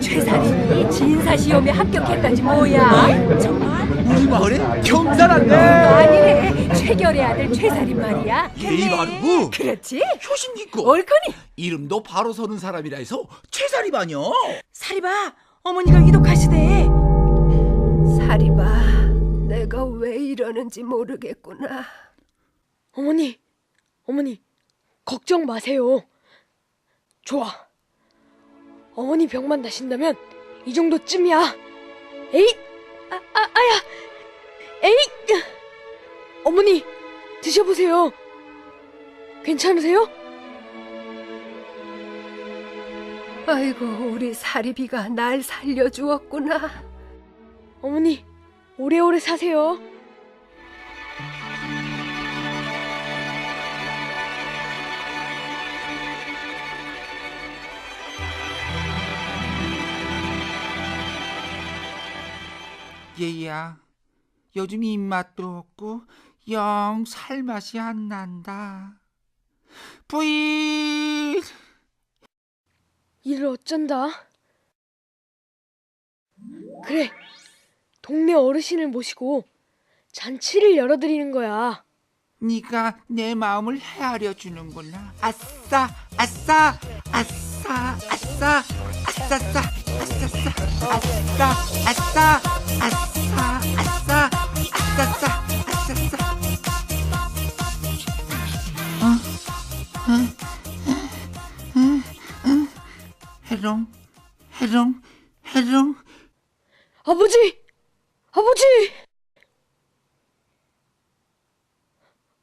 최사림이 진사 시험에 합격했다지 뭐야? 정말? 우리 마을에 경사났네. 아니래. 최결의 아들 최사림 말이야. 예의 바르고 그렇지? 효심 있고 옳거니. 이름도 바로 서는 사람이라 해서 최사립 아니여. 사리바, 어머니가 이독하시대. 사리바, 내가 왜 이러는지 모르겠구나. 어머니, 어머니, 걱정 마세요. 좋아. 어머니 병만 나신다면 이 정도쯤이야. 에잇! 아, 아, 아야! 에잇! 어머니, 드셔보세요. 괜찮으세요? 아이고, 우리 사리비가 날 살려주었구나. 어머니, 오래오래 사세요. 얘야, 요즘 입맛도 없고 영 살맛이 안 난다. 부인! 이를 어쩐다. 그래, 동네 어르신을 모시고 잔치를 열어드리는 거야. 네가 내 마음을 헤아려 주는구나. 아싸, 아싸, 아싸, 아싸, 아싸싸, 아싸싸, 아싸, 아싸, 아싸, 아싸, 아싸싸, 아싸싸. 어, 어, 어, 어, 해롱, 해롱, 해롱. 아버지! 아버지!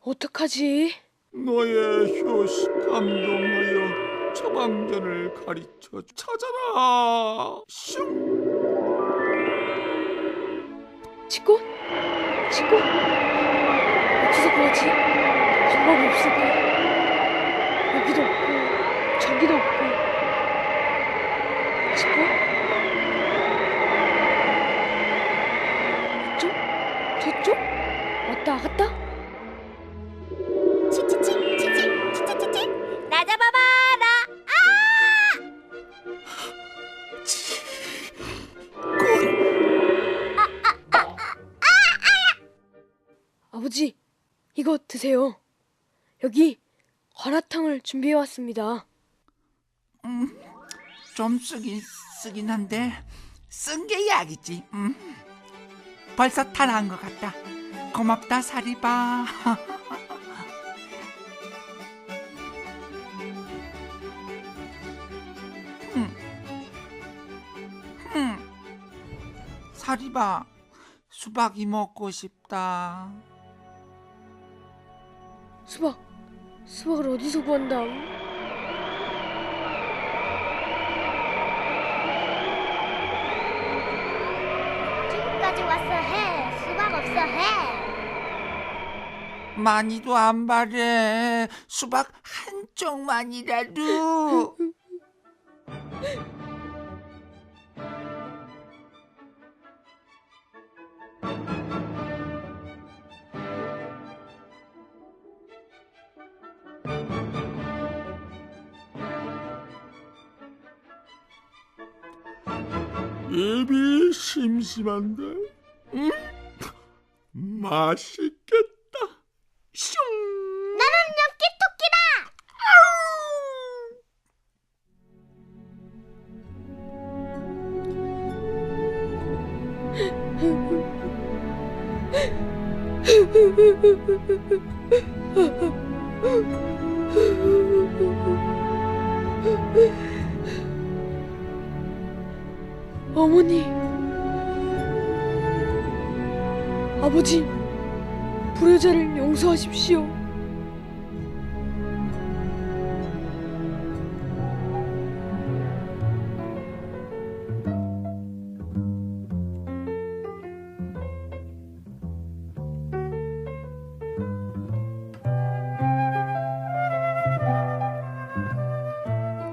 어떡하지? 너의 효시 감동하여 처방전을 가르쳐 찾아라. 슝. 치고? 치고? 어디서 구하지? 방법이 없을까? 여기도 없고 저기도 없고 치고? 이쪽? 저쪽? 왔다 갔다? 이거 드세요 여기 관아탕을 준비해 왔습니다 좀 쓰긴 쓰긴 한데 쓴 게 약이지. 음. 벌써 다 나은 것 같다. 고맙다 사리바. 음. 음. 사리바 수박이 먹고 싶다. 수박 수박을 어디서 구한다 지금까지 왔어 해 수박 없어 해 많이도 안 바래. 수박 한 쪽만이라도. 입이 심심한데? 음? 맛있겠다. 슝! 나는 엽기 토끼다 어머니. 아버지 불효자를 용서하십시오.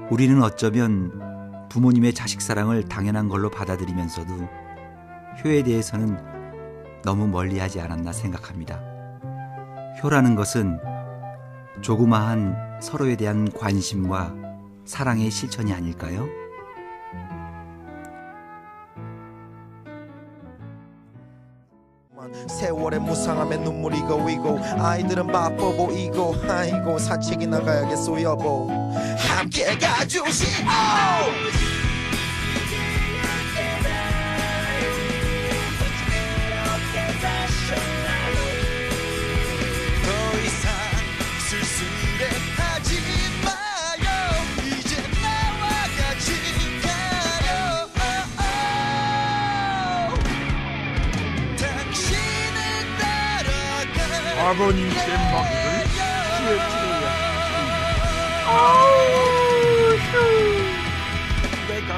우리는 어쩌면 부모님의 자식 사랑을 당연한 걸로 받아들이면서도 효에 대해서는 너무 멀리하지 않았나 생각합니다. 효라는 것은 조그마한 서로에 대한 관심과 사랑의 실천이 아닐까요? 세월의 무상함에 눈물이 고이고 아이들은 바빠 보이고 아이고 사책이 나가야겠소 여보 함께 가주시오 Baronius Immortal. Cheer, cheer. Oh, Mega